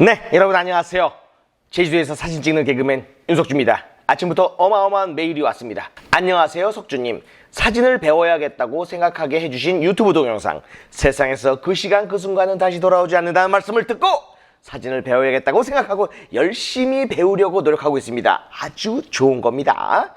네, 여러분 안녕하세요. 제주도에서 사진 찍는 개그맨 윤석주입니다. 아침부터 어마어마한 메일이 왔습니다. 안녕하세요, 석주님. 사진을 배워야겠다고 생각하게 해주신 유튜브 동영상. 세상에서 그 시간 그 순간은 다시 돌아오지 않는다는 말씀을 듣고 사진을 배워야겠다고 생각하고 열심히 배우려고 노력하고 있습니다. 아주 좋은 겁니다.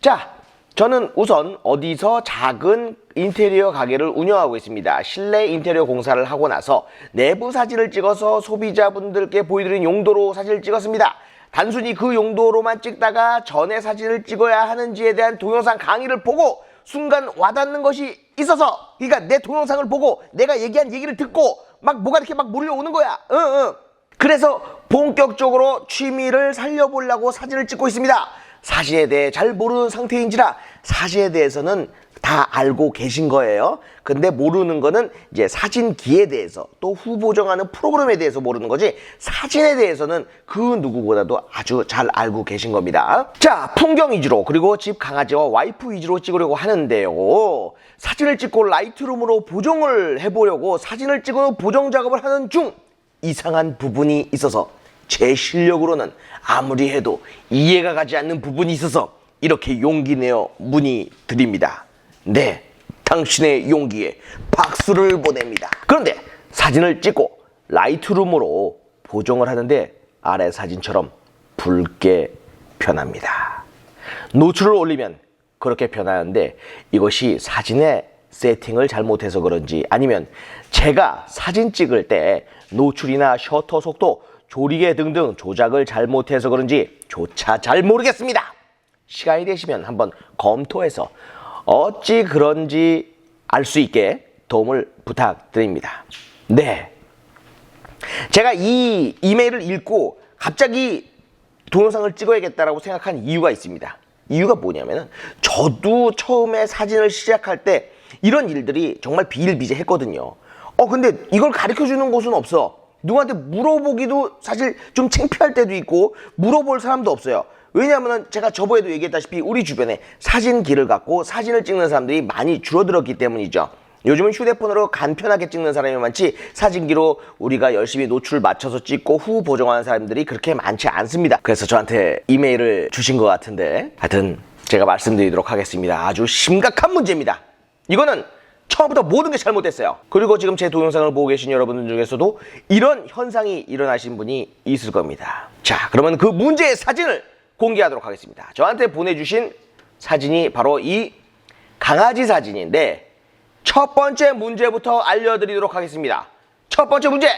자, 저는 우선 어디서 작은 인테리어 가게를 운영하고 있습니다. 실내 인테리어 공사를 하고 나서 내부 사진을 찍어서 소비자분들께 보여드린 용도로 사진을 찍었습니다. 단순히 그 용도로만 찍다가 전에 사진을 찍어야 하는지에 대한 동영상 강의를 보고 순간 와닿는 것이 있어서 그러니까 내 동영상을 보고 내가 얘기한 얘기를 듣고 막 뭐가 이렇게 막 몰려오는 거야. 응, 응. 그래서 본격적으로 취미를 살려보려고 사진을 찍고 있습니다. 사진에 대해 잘 모르는 상태인지라 사진에 대해서는 다 알고 계신 거예요. 근데 모르는 거는 이제 사진기에 대해서 또 후보 정하는 프로그램에 대해서 모르는 거지 사진에 대해서는 그 누구보다도 아주 잘 알고 계신 겁니다. 자, 풍경 위주로 그리고 집 강아지와 와이프 위주로 찍으려고 하는데요. 사진을 찍고 라이트룸으로 보정을 해보려고 사진을 찍어 보정 작업을 하는 중 이상한 부분이 있어서 제 실력으로는 아무리 해도 이해가 가지 않는 부분이 있어서 이렇게 용기 내어 문의 드립니다. 네, 당신의 용기에 박수를 보냅니다. 그런데 사진을 찍고 라이트룸으로 보정을 하는데 아래 사진처럼 붉게 변합니다. 노출을 올리면 그렇게 변하는데 이것이 사진의 세팅을 잘못해서 그런지 아니면 제가 사진 찍을 때 노출이나 셔터 속도 조리개 등등 조작을 잘못해서 그런지 조차 잘 모르겠습니다. 시간이 되시면 한번 검토해서 어찌 그런지 알 수 있게 도움을 부탁드립니다. 네. 제가 이 이메일을 읽고 갑자기 동영상을 찍어야겠다라고 생각한 이유가 있습니다. 이유가 뭐냐면은 저도 처음에 사진을 시작할 때 이런 일들이 정말 비일비재했거든요. 어 근데 이걸 가르쳐 주는 곳은 없어. 누구한테 물어보기도 사실 좀 창피할 때도 있고 물어볼 사람도 없어요. 왜냐하면 제가 저번에도 얘기했다시피 우리 주변에 사진기를 갖고 사진을 찍는 사람들이 많이 줄어들었기 때문이죠. 요즘은 휴대폰으로 간편하게 찍는 사람이 많지 사진기로 우리가 열심히 노출 맞춰서 찍고 후 보정하는 사람들이 그렇게 많지 않습니다. 그래서 저한테 이메일을 주신 것 같은데 하여튼 제가 말씀드리도록 하겠습니다. 아주 심각한 문제입니다. 이거는 처음부터 모든 게 잘못됐어요. 그리고 지금 제 동영상을 보고 계신 여러분들 중에서도 이런 현상이 일어나신 분이 있을 겁니다. 자, 그러면 그 문제의 사진을 공개하도록 하겠습니다. 저한테 보내주신 사진이 바로 이 강아지 사진인데 첫 번째 문제부터 알려드리도록 하겠습니다. 첫 번째 문제!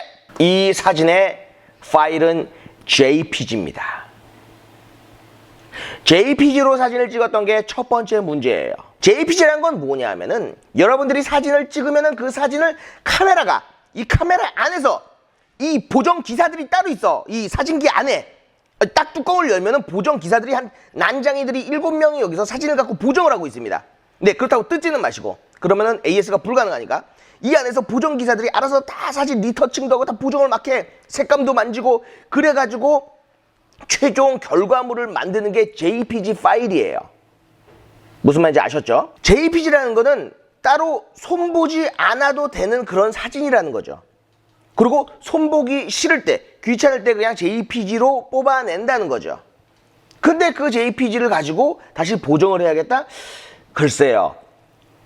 이 사진의 파일은 JPG입니다. JPG로 사진을 찍었던 게 첫 번째 문제예요. JPG란 건 뭐냐면은 여러분들이 사진을 찍으면은 그 사진을 카메라가 이 카메라 안에서 이 보정 기사들이 따로 있어. 이 사진기 안에 딱 뚜껑을 열면은 보정 기사들이 한 난장이들이 일곱 명이 여기서 사진을 갖고 보정을 하고 있습니다. 네, 그렇다고 뜯지는 마시고. 그러면은 AS가 불가능하니까 이 안에서 보정 기사들이 알아서 다 사진 리터칭도 하고 다 보정을 막 해. 색감도 만지고 그래 가지고 최종 결과물을 만드는 게 JPG 파일이에요. 무슨 말인지 아셨죠? JPG라는 거는 따로 손보지 않아도 되는 그런 사진이라는 거죠. 그리고 손보기 싫을 때, 귀찮을 때 그냥 JPG로 뽑아낸다는 거죠. 근데 그 JPG를 가지고 다시 보정을 해야겠다? 글쎄요.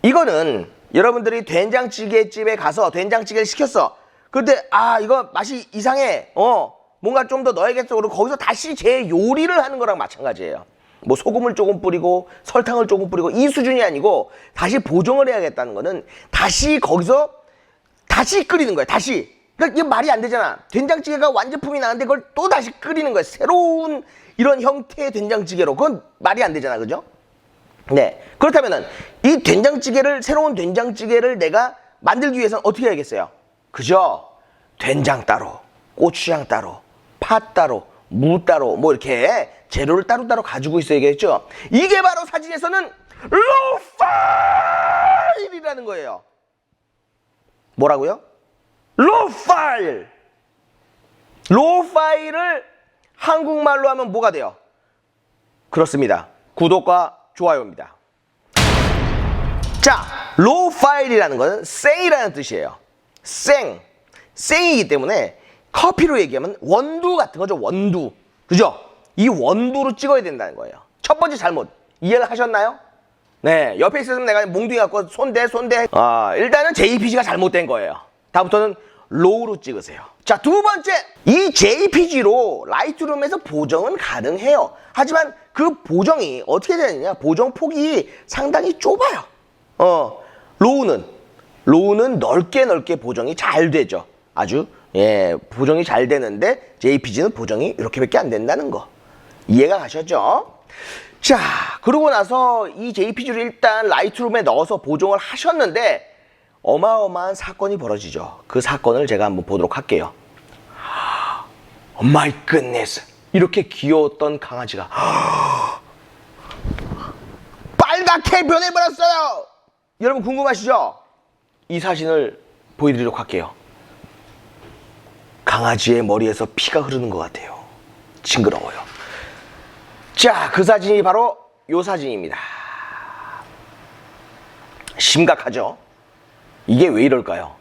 이거는 여러분들이 된장찌개 집에 가서 된장찌개를 시켰어. 근데 아 이거 맛이 이상해. 어 뭔가 좀 더 넣어야겠어. 그리고 거기서 다시 제 요리를 하는 거랑 마찬가지예요. 뭐 소금을 조금 뿌리고 설탕을 조금 뿌리고 이 수준이 아니고 다시 보정을 해야겠다는 거는 다시 거기서 다시 끓이는 거야. 다시. 그러니까 이게 말이 안 되잖아. 된장찌개가 완제품이 나는데 그걸 또 다시 끓이는 거야. 새로운 이런 형태의 된장찌개로. 그건 말이 안 되잖아. 그죠? 네. 그렇다면은 이 된장찌개를 새로운 된장찌개를 내가 만들기 위해서는 어떻게 해야겠어요? 그죠? 된장 따로, 고추장 따로, 팥 따로, 무 따로 뭐 이렇게 재료를 따로따로 가지고 있어야겠죠. 이게 바로 사진에서는 로파일이라는 거예요. 뭐라고요? 로파일. 로파일을 한국말로 하면 뭐가 돼요? 그렇습니다. 구독과 좋아요입니다. 자, 로우 파일이라는 것은 생이라는 뜻이에요. 생. 생이기 때문에 커피로 얘기하면 원두 같은 거죠. 원두. 그죠? 이 원두로 찍어야 된다는 거예요. 첫 번째 잘못. 이해를 하셨나요? 네. 옆에 있으면 내가 몽둥이 갖고 손대, 손대. 아, 일단은 JPG가 잘못된 거예요. 다음부터는 로우로 찍으세요. 자, 두 번째. 이 JPG로 라이트룸에서 보정은 가능해요. 하지만 그 보정이 어떻게 되느냐? 보정 폭이 상당히 좁아요. 어, 로우는 로우는 넓게 넓게 보정이 잘 되죠. 아주 예 보정이 잘 되는데 JPG는 보정이 이렇게밖에 안 된다는 거 이해가 가셨죠? 자 그러고 나서 이 JPG를 일단 라이트룸에 넣어서 보정을 하셨는데 어마어마한 사건이 벌어지죠. 그 사건을 제가 한번 보도록 할게요. 마이 끝네스 이렇게 귀여웠던 강아지가 빨갛게 변해버렸어요. 여러분 궁금하시죠? 이 사진을 보여드리도록 할게요. 강아지의 머리에서 피가 흐르는 것 같아요. 징그러워요. 자, 그 사진이 바로 이 사진입니다. 심각하죠? 이게 왜 이럴까요?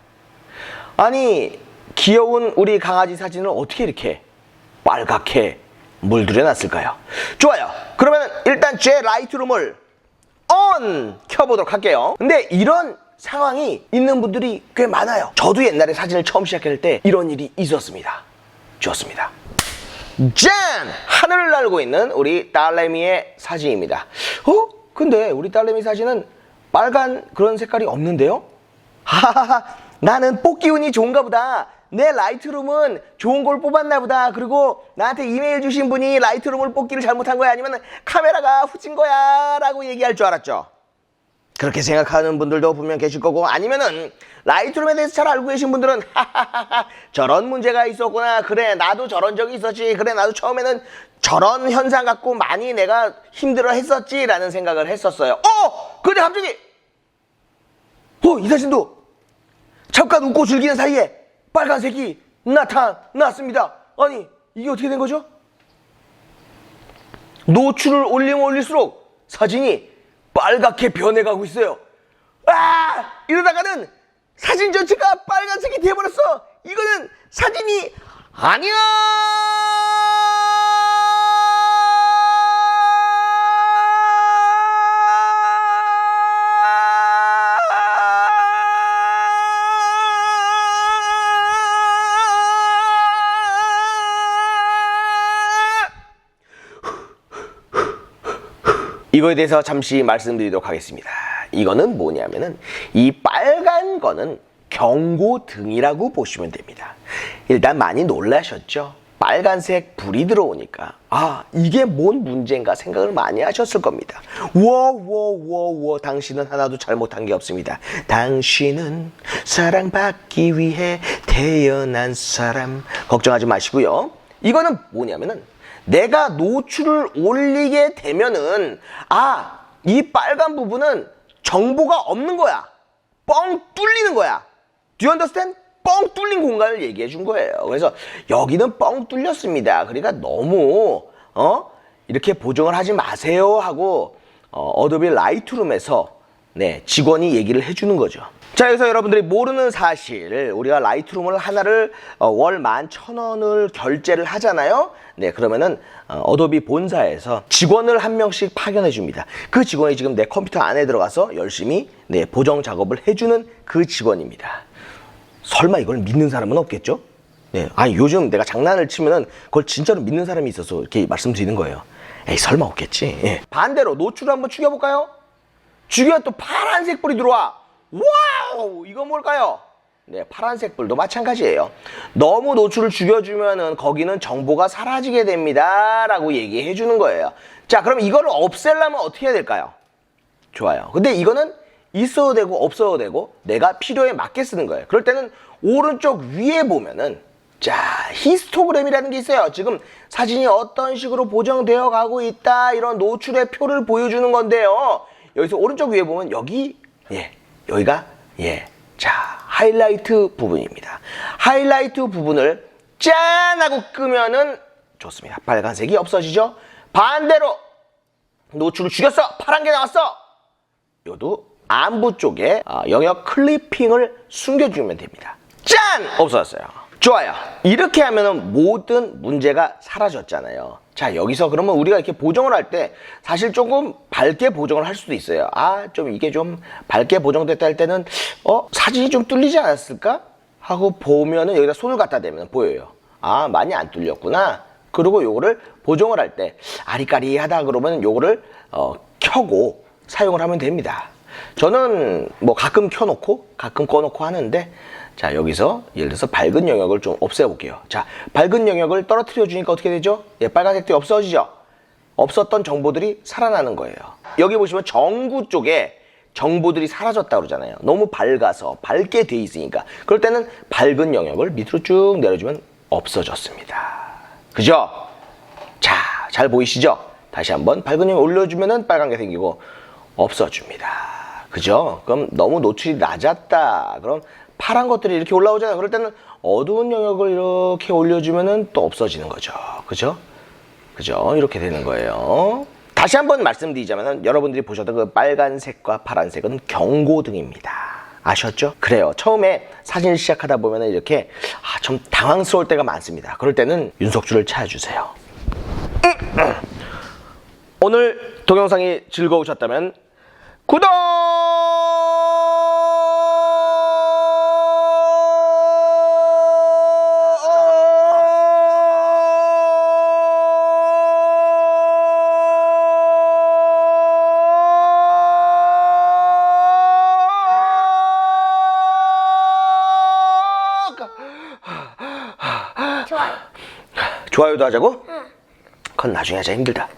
아니, 귀여운 우리 강아지 사진을 어떻게 이렇게 빨갛게 물들여 놨을까요? 좋아요. 그러면 일단 제 라이트룸을 on 켜보도록 할게요. 근데 이런 상황이 있는 분들이 꽤 많아요. 저도 옛날에 사진을 처음 시작할 때 이런 일이 있었습니다. 좋습니다. 짠! 하늘을 날고 있는 우리 딸내미의 사진입니다. 어? 근데 우리 딸내미 사진은 빨간 그런 색깔이 없는데요? 하하하, 나는 뽑기 운이 좋은가 보다. 내 라이트룸은 좋은 걸 뽑았나 보다. 그리고 나한테 이메일 주신 분이 라이트룸을 뽑기를 잘못한 거야. 아니면 카메라가 후진 거야. 라고 얘기할 줄 알았죠. 그렇게 생각하는 분들도 분명 계실 거고 아니면은 라이트룸에 대해서 잘 알고 계신 분들은 하하하하 저런 문제가 있었구나. 그래 나도 저런 적이 있었지. 그래 나도 처음에는 저런 현상 갖고 많이 내가 힘들어 했었지. 라는 생각을 했었어요. 어! 근데 갑자기 어 이 사진도 잠깐 웃고 즐기는 사이에 빨간색이 나타났습니다. 아니 이게 어떻게 된 거죠? 노출을 올리면 올릴수록 사진이 빨갛게 변해가고 있어요. 아! 이러다가는 사진 전체가 빨간색이 돼버렸어. 이거는 사진이 아니야! 이거에 대해서 잠시 말씀드리도록 하겠습니다. 이거는 뭐냐면은 이 빨간 거는 경고등이라고 보시면 됩니다. 일단 많이 놀라셨죠? 빨간색 불이 들어오니까 아 이게 뭔 문제인가 생각을 많이 하셨을 겁니다. 워워워워 당신은 하나도 잘못한 게 없습니다. 당신은 사랑받기 위해 태어난 사람 걱정하지 마시고요. 이거는 뭐냐면은 내가 노출을 올리게 되면은 아 이 빨간 부분은 정보가 없는 거야. 뻥 뚫리는 거야. Do you understand? 뻥 뚫린 공간을 얘기해 준 거예요. 그래서 여기는 뻥 뚫렸습니다. 그러니까 너무 어 이렇게 보정을 하지 마세요 하고 어, 어도비 라이트룸에서 네 직원이 얘기를 해주는 거죠. 자 여기서 여러분들이 모르는 사실 우리가 라이트룸을 하나를 어, 월 11,000원을 결제를 하잖아요. 네 그러면은 어, 도비 본사에서 직원을 한 명씩 파견해 줍니다. 그 직원이 지금 내 컴퓨터 안에 들어가서 열심히 네 보정 작업을 해주는 그 직원입니다. 설마 이걸 믿는 사람은 없겠죠? 네. 아니, 요즘 내가 장난을 치면은 그걸 진짜로 믿는 사람이 있어서 이렇게 말씀드리는 거예요. 에이, 설마 없겠지. 예. 반대로 노출을 한번 죽여볼까요? 죽여 또 파란색 불이 들어와. 와우! 이건 뭘까요? 네, 파란색 불도 마찬가지예요. 너무 노출을 죽여주면은 거기는 정보가 사라지게 됩니다. 라고 얘기해 주는 거예요. 자, 그럼 이거를 없애려면 어떻게 해야 될까요? 좋아요. 근데 이거는 있어도 되고 없어도 되고 내가 필요에 맞게 쓰는 거예요. 그럴 때는 오른쪽 위에 보면은 자 히스토그램이라는 게 있어요. 지금 사진이 어떤 식으로 보정되어 가고 있다 이런 노출의 표를 보여주는 건데요. 여기서 오른쪽 위에 보면 여기 예 여기가 예자 하이라이트 부분입니다. 하이라이트 부분을 짠 하고 끄면은 좋습니다. 빨간색이 없어지죠. 반대로 노출을 죽였어 파란 게 나왔어 요도 안부 쪽에 어, 영역 클리핑을 숨겨주면 됩니다. 짠! 없어졌어요. 좋아요. 이렇게 하면은 모든 문제가 사라졌잖아요. 자, 여기서 그러면 우리가 이렇게 보정을 할 때 사실 조금 밝게 보정을 할 수도 있어요. 아, 좀 이게 좀 밝게 보정됐다 할 때는 어, 사진이 좀 뚫리지 않았을까? 하고 보면은 여기다 손을 갖다 대면 보여요. 아, 많이 안 뚫렸구나. 그리고 요거를 보정을 할 때 아리까리하다 그러면 요거를 어, 켜고 사용을 하면 됩니다. 저는 뭐 가끔 켜놓고 가끔 꺼놓고 하는데 자 여기서 예를 들어서 밝은 영역을 좀 없애볼게요. 자 밝은 영역을 떨어뜨려 주니까 어떻게 되죠? 예, 빨간색이 없어지죠. 없었던 정보들이 살아나는 거예요. 여기 보시면 정구 쪽에 정보들이 사라졌다 그러잖아요. 너무 밝아서 밝게 돼 있으니까 그럴 때는 밝은 영역을 밑으로 쭉 내려주면 없어졌습니다. 그죠? 자, 잘 보이시죠? 다시 한번 밝은 영역 올려주면은 빨간 게 생기고 없어집니다. 그죠? 그럼 너무 노출이 낮았다. 그럼 파란 것들이 이렇게 올라오잖아요. 그럴 때는 어두운 영역을 이렇게 올려주면은 또 없어지는 거죠. 그죠? 그죠? 이렇게 되는 거예요. 다시 한번 말씀드리자면 여러분들이 보셨던 그 빨간색과 파란색은 경고등입니다. 아셨죠? 그래요. 처음에 사진을 시작하다 보면 이렇게 아, 좀 당황스러울 때가 많습니다. 그럴 때는 윤석주를 찾아주세요. 오늘 동영상이 즐거우셨다면 구독! 좋아요. 좋아요도 하자고? 그건 나중에 하자 힘들다.